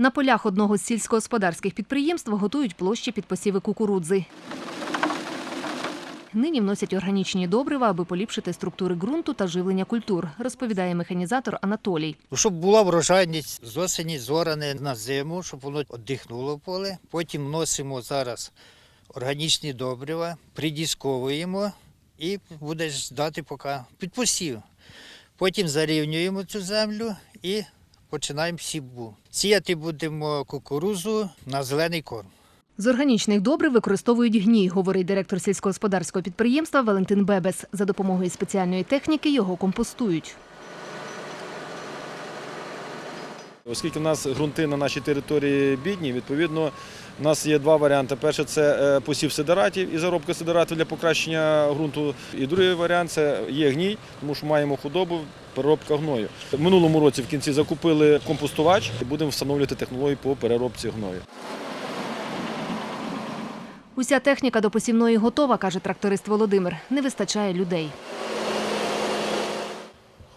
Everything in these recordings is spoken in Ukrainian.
На полях одного з сільськогосподарських підприємств готують площі під посіви кукурудзи. Нині вносять органічні добрива, аби поліпшити структури ґрунту та живлення культур, розповідає механізатор Анатолій. Ну, Щоб була врожайність з осені зоране на зиму, щоб воно віддихнуло поле. Потім вносимо зараз органічні добрива, придісковуємо і буде ждати, поки підпосів. Потім зарівнюємо цю землю і починаємо сівбу. Сіяти будемо кукурузу на зелений корм. З органічних добрив використовують гній, говорить директор сільськогосподарського підприємства Валентин Бебес. За допомогою спеціальної техніки його компостують. Оскільки в нас ґрунти на нашій території бідні, відповідно, у нас є два варіанти. Перше це е, посів сидератів і заробка сидератів для покращення ґрунту. І другий варіант це є гній, тому що маємо худобу, переробка гною. В минулому році в кінці закупили компостувач і будемо встановлювати технологію по переробці гною. Уся техніка до посівної готова, каже тракторист Володимир. Не вистачає людей.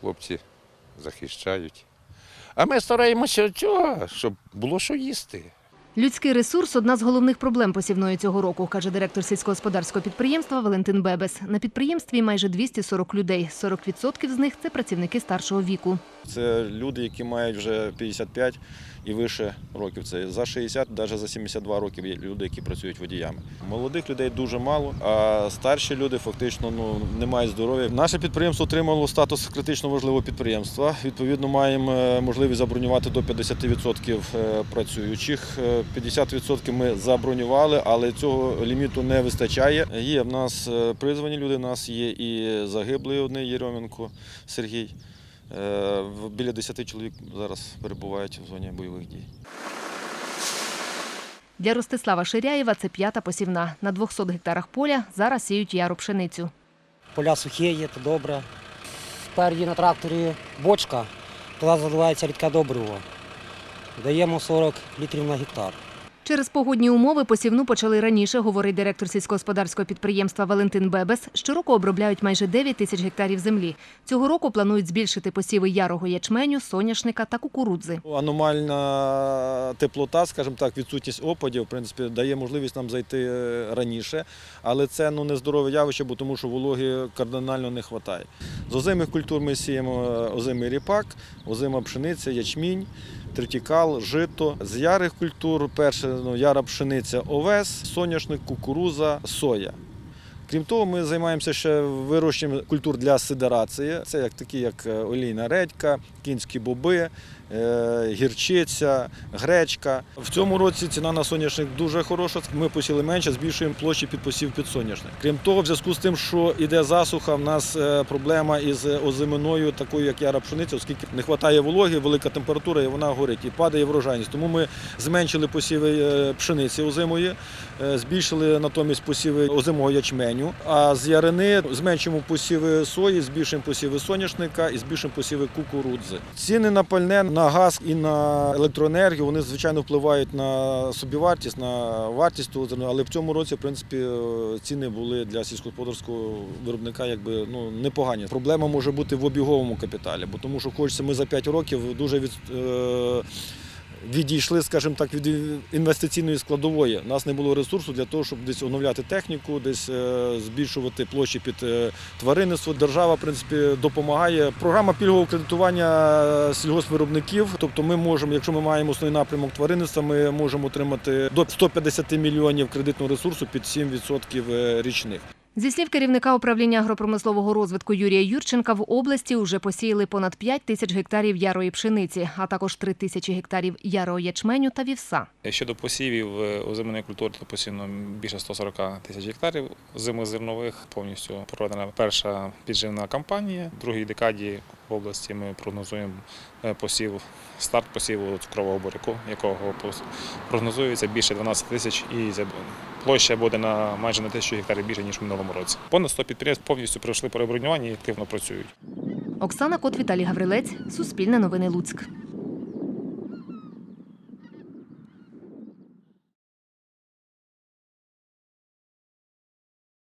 хлопці захищають. А ми стараємося цього, щоб було що їсти. Людський ресурс одна з головних проблем посівної цього року, каже директор сільськогосподарського підприємства Валентин Бебес. На підприємстві майже 240 людей. 40% з них це працівники старшого віку. Це люди, які мають вже 55 і вище років. Це за 60, навіть за 72 років є люди, які працюють водіями. Молодих людей дуже мало, а старші люди фактично ну, не мають здоров'я. Наше підприємство отримало статус критично важливого підприємства. Відповідно, маємо е, можливість забронювати до 50% е, працюючих. Е, 50% ми забронювали, але цього ліміту не вистачає. Є в нас е, призвані люди, в нас є і загиблий одний Єрьоменко Сергій. Е, Біля 10 чоловік зараз перебувають в зоні бойових дій. Для Ростислава Ширяєва це п'ята посівна. На 200 гектарах поля зараз сіють яру пшеницю. Поля сухі є, то добре. Спереді на тракторі бочка, туди заливається рідке добриво. Даємо 40 літрів на гектар. Через погодні умови посівну почали раніше, говорить директор сільськогосподарського підприємства Валентин Бебес. Щороку обробляють майже 9 тисяч гектарів землі. Цього року планують збільшити посіви ярого ячменю, соняшника та кукурудзи. Аномальна теплота, скажімо так, відсутність опадів, в принципі, дає можливість нам зайти е, раніше, але це ну, не здорове явище, бо тому що вологи кардинально не вистачає. З озимих культур ми сіємо е, озимий ріпак, озима пшениця, ячмінь, тритікал, жито. З ярих культур перше ну, яра пшениця, овес, соняшник, кукуруза, соя. Крім того, ми займаємося ще вирощенням культур для сидерації. Це як такі, як е, олійна редька, кінські боби, е, гірчиця, гречка. В цьому році ціна на соняшник дуже хороша. Ми посіли менше, збільшуємо площі під посів під соняшник. Крім того, в зв'язку з тим, що йде засуха, в нас е, проблема із озиминою, такою як яра пшениця, оскільки не вистачає вологи, велика температура, і вона горить і падає врожайність. Тому ми зменшили посіви пшениці озимої, збільшили натомість посіви озимого ячменю. А з ярини зменшимо посіви сої, збільшимо посіви соняшника і збільшимо посіви кукурудзи. Ціни на пальне, на газ і на електроенергію вони звичайно впливають на собівартість, на вартість того зерна, але в цьому році, в принципі, е, ціни були для сільськогосподарського виробника якби ну непогані. Проблема може бути в обіговому капіталі, бо тому що хочеться ми за 5 років дуже від. Відійшли, скажімо так, від інвестиційної складової. У нас не було ресурсу для того, щоб десь оновляти техніку, десь е, збільшувати площі під е, тваринництво. Держава, в принципі, допомагає. Програма пільгового кредитування сільгоспвиробників. Тобто, ми можемо, якщо ми маємо основний напрямок тваринництва, ми можемо отримати до 150 мільйонів кредитного ресурсу під 7% е, річних. Зі слів керівника управління агропромислового розвитку Юрія Юрченка, в області вже посіяли понад 5 тисяч гектарів ярої пшениці, а також 3 тисячі гектарів ярого ячменю та вівса. Щодо посівів е, озимої культури, то посіяно більше 140 тисяч гектарів зими зернових. Повністю проведена перша підживна кампанія. В другій декаді в області ми прогнозуємо е, посів, старт посіву цукрового буряку, якого прогнозується більше 12 тисяч і площа буде на майже на тисячу гектарів більше, ніж в минулому році. Понад 100 підприємств повністю пройшли перебронювання і активно працюють. Оксана Кот, Віталій Гаврилець, Суспільне новини Луцьк.